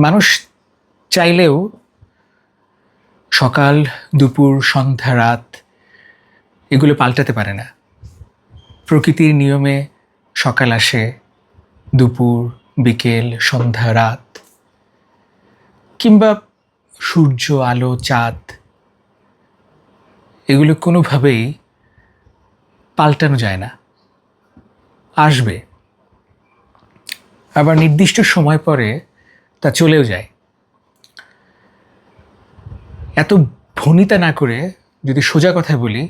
মানুষ চাইলেও সকাল, দুপুর, সন্ধ্যা, রাত এগুলো পাল্টাতে পারে না। প্রকৃতির নিয়মে সকাল আসে, দুপুর, বিকেল, সন্ধ্যা, রাত। কিংবা সূর্য, আলো, চাঁদ এগুলো কোনোভাবেই পাল্টানো যায় না। আসবে। আবার নির্দিষ্ট সময় পরে তা চলেও যায়। এত ভনিতা না করে যদি সোজা কথা বলি,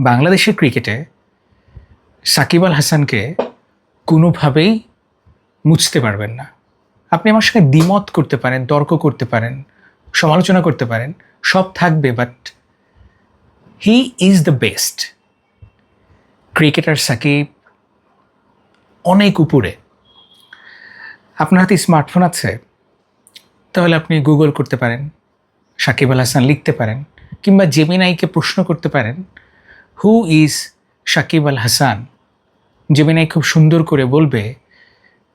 বাংলাদেশের ক্রিকেটে সাকিব আল হাসানকে কোনোভাবেই মুছতে পারবেন না। আপনি আমার সঙ্গে দ্বিমত করতে পারেন, তর্ক করতে পারেন, সমালোচনা করতে পারেন, সব থাকবে but he is the best cricketer Shakib অনেক উপরে। আপনার হাতে স্মার্টফোন আছে, তাহলে আপনি গুগল করতে পারেন, সাকিব আল হাসান লিখতে পারেন, কিংবা জেমিনাইকে প্রশ্ন করতে পারেন who is Shakib Al Hasan? Gemini খুব সুন্দর করে বলবে,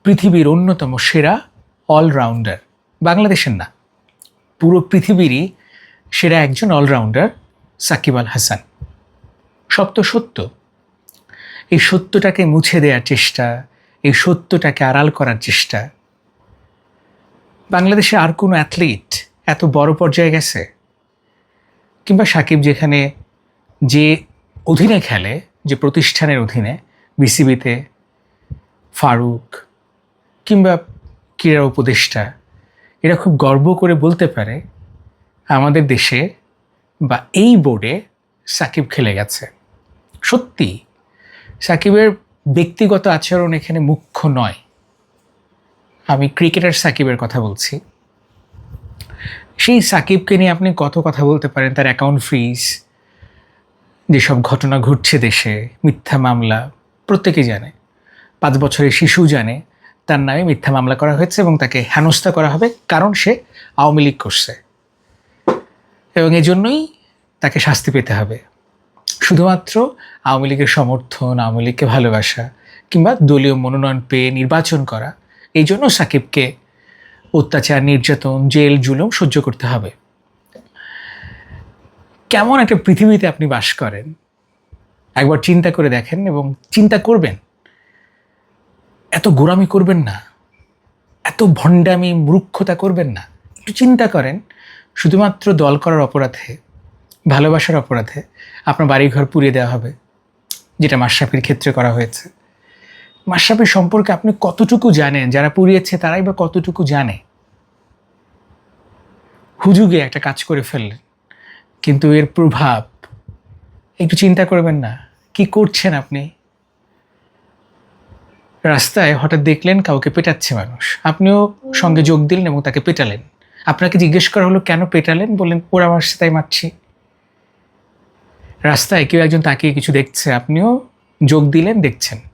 পৃথিবীর অন্যতম সেরা অলরাউন্ডার বাংলাদেশের না, পুরো পৃথিবীরই সেরা একজন অলরাউন্ডার সাকিব আল হাসান। সব তো সত্য, এই সত্যটাকে মুছে দেওয়ার চেষ্টা, এই সত্যটাকে আড়াল করার চেষ্টা বাংলাদেশে আর কোনো অ্যাথলিট এত বড় পর্যায়ে গেছে? কিংবা সাকিব যেখানে যে অধীনে খেলে, যে প্রতিষ্ঠানের অধীনে, বিসিবিতে, ফারুক, কিংবা ক্রীড়া উপদেষ্টা, এরা খুব গর্ব করে বলতে পারে, আমাদের দেশে বা এই বোর্ডে সাকিব খেলে গেছে। সত্যি সাকিবের ব্যক্তিগত আচরণ এখানে মুখ্য নয়। আমি ক্রিকেটার সাকিবের কথা বলছি। সেই সাকিবকে নিয়ে আপনি কত কথা বলতে পারেন, তার অ্যাকাউন্ট ফ্রিজ যেসব ঘটনা ঘটছে দেশে, মিথ্যা মামলা, প্রত্যেকেই জানে। পাঁচ বছরের শিশু জানে, তার নামে মিথ্যা মামলা করা হয়েছে এবং তাকে হেনস্থা করা হবে, কারণ সে আওয়ামী লীগ করছে। এবং এজন্যই তাকে শাস্তি পেতে হবে। শুধুমাত্র আওয়ামী লীগের সমর্থন, আওয়ামী লীগকে ভালোবাসা, কিংবা দলীয় মনোনয়ন পেয়ে নির্বাচন করা এই জন্য সাকিবকে অত্যাচার, নির্যাতন, জেল, জুলুম সহ্য করতে হবে। কেমন একটা পৃথিবীতে আপনি বাস করেন? একবার চিন্তা করে দেখেন এবং চিন্তা করবেন, এত গোড়ামি করবেন না, এত ভণ্ডামি, মূর্খতা করবেন না। একটু চিন্তা করেন, শুধুমাত্র দল করার অপরাধে, ভালোবাসার অপরাধে আপনার বাড়িঘর পুড়িয়ে দেওয়া হবে, যেটা মাশরাফির ক্ষেত্রে করা হয়েছে। মাশরাফির সম্পর্কে আপনি কতটুকু জানেন? যারা পুড়িয়েছে তারাই বা কতটুকু জানে? হুজুগে একটা কাজ করে ফেললেন। কিন্তু এর প্রভাব, একটু চিন্তা করবেন না। কি করছেন আপনি? রাস্তায় হঠাৎ দেখলেন কাউকে পেটাচ্ছে মানুষ। আপনিও সঙ্গে যোগ দিলেন এবং তাকে পেটালেন। আপনাকে জিজ্ঞেস করা হলো, কেন পেটালেন? বললেন, ওরা আমার তাই মারছি। রাস্তায় কেউ একজন তাকিয়ে কিছু দেখছে। আপনিও যোগ দিলেন, দেখছেন।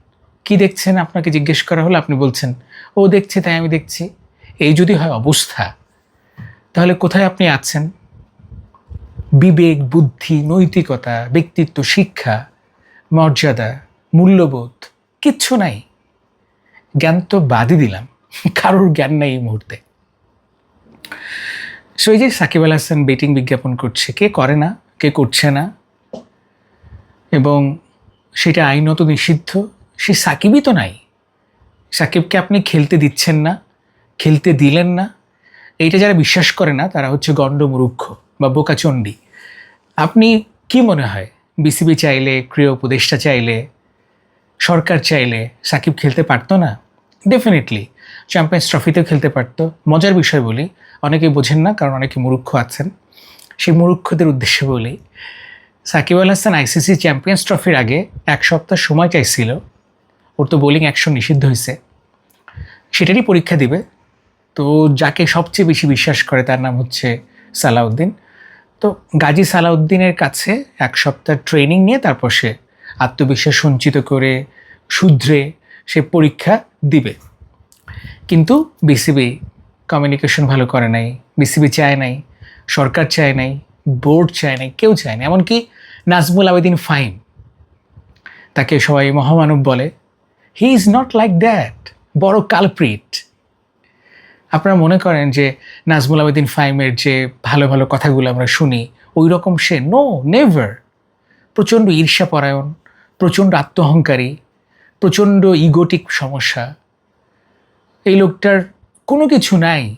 কি দেখছেন? আপনাকে জিজ্ঞেস করা হলো, আপনি বলছেন, ও দেখছে, তাই আমি দেখছি। এই যদি হয় অবস্থা, তাহলে কোথায় আপনি আছেন? বিবেক, বুদ্ধি, নৈতিকতা, ব্যক্তিত্ব, শিক্ষা, মর্যাদা, মূল্যবোধ, কিচ্ছু নাই। জ্ঞান তো বাদই দিলাম, কারোর জ্ঞান নাই এই মুহূর্তে। সো এই যে সাকিব আল হাসান বেটিং বিজ্ঞাপন করছে, কে করে না, কে করছে না, এবং সেটা আইনত নিষিদ্ধ সে সাকিবই তো নাই। সাকিবকে আপনি খেলতে দিচ্ছেন না, খেলতে দিলেন না। এইটা যারা বিশ্বাস করে না, তারা হচ্ছে গণ্ডমূর্খ বা বোকাচণ্ডী আপনি কি মনে হয়? বিসিবি চাইলে, ক্রীড়া উপদেষ্টা চাইলে, সরকার চাইলে সাকিব খেলতে পারতো না? ডেফিনেটলি চ্যাম্পিয়ন্স ট্রফিতেও খেলতে পারতো। মজার বিষয় বলি, অনেকেই বোঝেন না, কারণ অনেকে মুরুক্ষ আছেন। সেই মুরুক্ষদের উদ্দেশ্যে বলি, সাকিব আল হাসান আইসিসি চ্যাম্পিয়ন্স ট্রফির আগে এক সপ্তাহ সময় চাইছিল ওর তো বোলিং অ্যাকশন নিষিদ্ধ হয়েছে। সেটারই পরীক্ষা দিবে। তো যাকে সবচেয়ে বেশি বিশ্বাস করে তার নাম হচ্ছে সালাউদ্দিন। তো গাজী সালাউদ্দিনের কাছে এক সপ্তাহ ট্রেনিং নিয়ে তারপর সে আত্মবিশ্বাস সঞ্চিত করে, শুধরে সে পরীক্ষা দিবে। কিন্তু বিসিবি কমিউনিকেশন ভালো করে নাই বিসিবি চায় নাই, সরকার চায় নাই বোর্ড চায় নাই, কেউ চায় না এমনকি নাজমুল আবেদিন ফাইন তাকে সবাই মহামানব বলে। He is not like that বড় কালপ্রিট। আপনারা মনে করেন যে নাজমুল আবেদিন ফাইমের যে ভালো ভালো কথাগুলো আমরা শুনি, ওই রকম সে? নো নেভার প্রচণ্ড ঈর্ষাপরায়ণ, প্রচণ্ড আত্মহংকারী, প্রচণ্ড ইগোটিক সমস্যা। এই লোকটার কোনো কিছু নাই।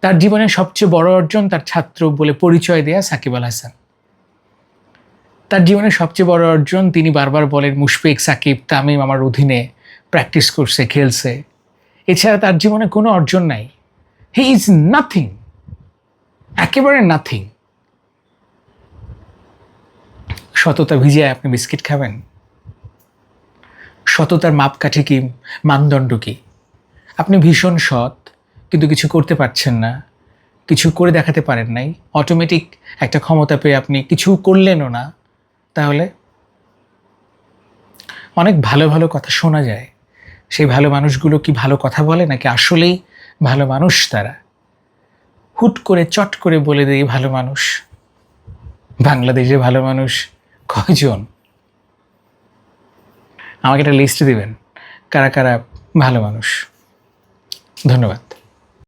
তার জীবনের সবচেয়ে বড় অর্জন তার ছাত্র বলে পরিচয় দেয়া সাকিব আল হাসান। তার জীবনের সবচেয়ে বড় অর্জন তিনি বারবার বলেন, মুশফিক সাকিব তামিম আমার অধীনে প্র্যাকটিস করছে, খেলছে। এছাড়া তার জীবনে কোনো অর্জন নাই। হি ইজ নাথিং একেবারে নাথিং সততা ভিজিয়ে আপনি বিস্কিট খাবেন? সততার মাপকাঠি কি, মানদণ্ড কি? আপনি ভীষণ সৎ, কিন্তু কিছু করতে পারছেন না, কিছু করে দেখাতে পারেন নাই। অটোমেটিক একটা ক্ষমতা পেয়ে আপনি কিছু করলেনও না তাহলে অনেক ভালো ভালো কথা শোনা যায়। সেই ভালো মানুষগুলো কি ভালো কথা বলে নাকি আসলেই ভালো মানুষ তারা? হুট করে, চট করে বলে দেয় ভালো মানুষ। বাংলাদেশে ভালো মানুষ কয়জন? আমাকে একটা লিস্ট দিবেন, কারা কারা ভালো মানুষ। ধন্যবাদ।